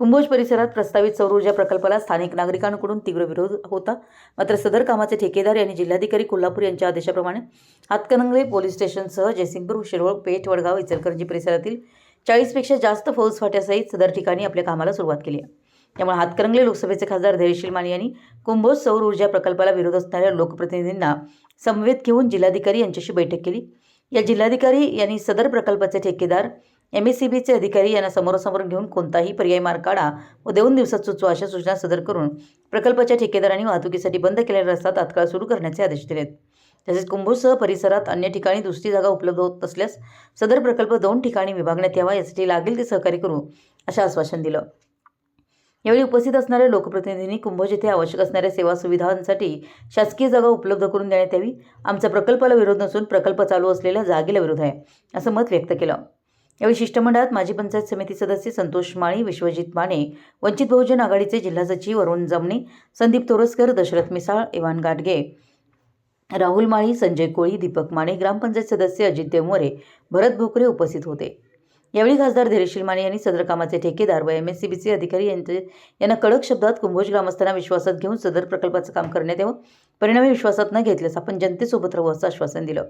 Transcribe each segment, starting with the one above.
कुंभोज परिसरात प्रस्तावित सौर ऊर्जा प्रकल्पाला स्थानिक नागरिकांकडून तीव्र विरोध होता. मात्र सदर कामाचे ठेकेदार यांनी जिल्हाधिकारी कोल्हापूर यांच्या आदेशाप्रमाणे हातकणंगले पोलीस स्टेशनसह जयसिंगपूर शिरोळ पेठ वडगाव इचलकरंजी परिसरातील चाळीसपेक्षा जास्त फौज फाट्यासहित सदर ठिकाणी आपल्या कामाला सुरुवात केली आहे. त्यामुळे हातकणंगले लोकसभेचे खासदार धैर्यशील माने यांनी कुंभोज सौर ऊर्जा प्रकल्पाला विरोध असणाऱ्या लोकप्रतिनिधींना समवेत घेऊन जिल्हाधिकारी यांच्याशी बैठक केली. या जिल्हाधिकारी यांनी सदर प्रकल्पाचे ठेकेदार एम एस सी बीचे अधिकारी यांना समोरासमोर घेऊन कोणताही पर्याय मार्ग काढा व दोन दिवसात सुचवा अशा सूचना सदर करून प्रकल्पाच्या ठेकेदारांनी वाहतुकीसाठी बंद केलेला रस्ता तात्काळ सुरू करण्याचे आदेश दिलेत. तसेच कुंभोजसह परिसरात अन्य ठिकाणी दुसरी जागा उपलब्ध होत असल्यास सदर प्रकल्प दोन ठिकाणी विभागण्यात यावा यासाठी लागेल ते सहकार्य करू असे आश्वासन दिलं. यावेळी उपस्थित असणाऱ्या लोकप्रतिनिधींनी कुंभोज येथे आवश्यक असणाऱ्या सेवा सुविधांसाठी शासकीय जागा उपलब्ध करून देण्यात यावी. आमचा प्रकल्पाला विरोध नसून प्रकल्प चालू असलेल्या जागेला विरोध आहे असं मत व्यक्त केलं. यावेळी शिष्टमंडळात माजी पंचायत समिती सदस्य संतोष माळी विश्वजित माने वंचित बहुजन आघाडीचे जिल्हा सचिव अरुण जमणे संदीप तोरसकर दशरथ मिसाळ इवान गाडगे राहुल माळी संजय कोळी दीपक माने ग्रामपंचायत सदस्य अजित देवमोरे भरत भोकरे उपस्थित होते. यावेळी खासदार धीरेशील माने यांनी सदर कामाचे ठेकेदार व एम एस सी बीचे अधिकारी यांचे यांना कडक शब्दात कुंभोज ग्रामस्थांना विश्वासात घेऊन सदर प्रकल्पाचं काम करण्यात यावं परिणामी विश्वासात न घेतल्यास आपण जनतेसोबत राहू असं आश्वासन दिलं.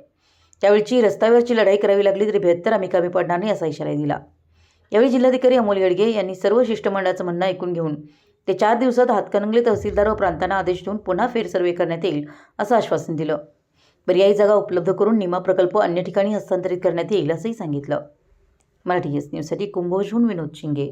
त्यावेळची रस्त्यावरची लढाई करावी लागली तरी बेहत्तर आम्ही कमी पडणार नाही असा इशारा दिला. यावेळी जिल्हाधिकारी अमोल येडगे यांनी सर्व शिष्टमंडळाचं म्हणणं ऐकून घेऊन ते चार दिवसात हातकणंगले तहसीलदार व प्रांतांना आदेश देऊन पुन्हा फेरसर्वे करण्यात येईल असं आश्वासन दिलं. पर्यायी जागा उपलब्ध करून निमा प्रकल्प अन्य ठिकाणी हस्तांतरित करण्यात येईल असंही सांगितलं. मराठी एस न्यूजसाठी कुंभोजहून विनोद शिंगे.